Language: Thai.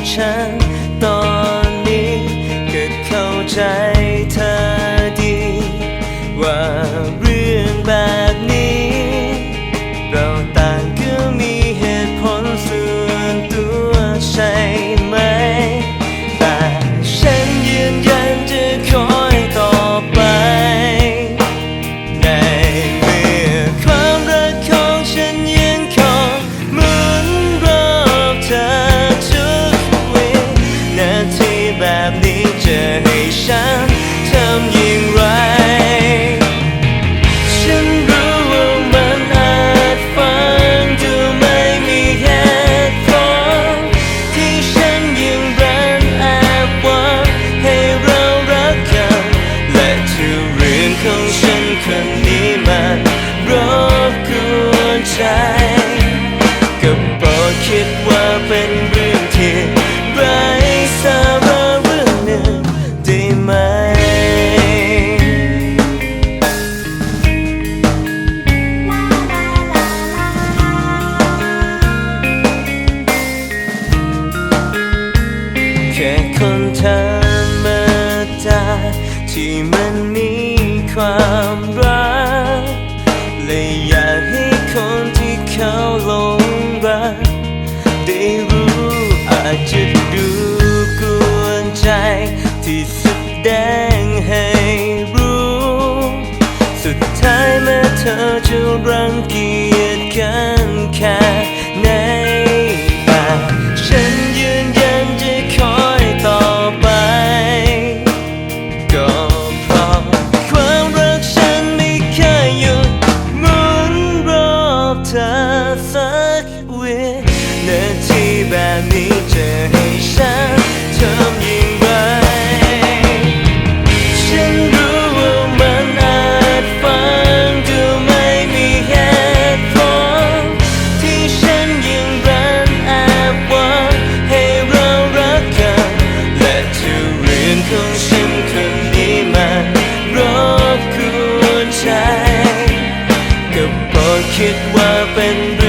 尘晨。 ก็โปคิดว่าเป็นเรื่องที่ไร้สาระเรื่องหนึ่งได้ไหม แค่คนธรรมดาที่มัน ดงให้รู้ สุดท้ายแม้เธอจะรังเกียจกันแค่ไหนแต่ฉันยืนยันจะคอยต่อไป ก็เพราะความรักฉันไม่เคยหยุดหมุนรอบเธอสักวินาทีแบบนี้จะ เธอเป็น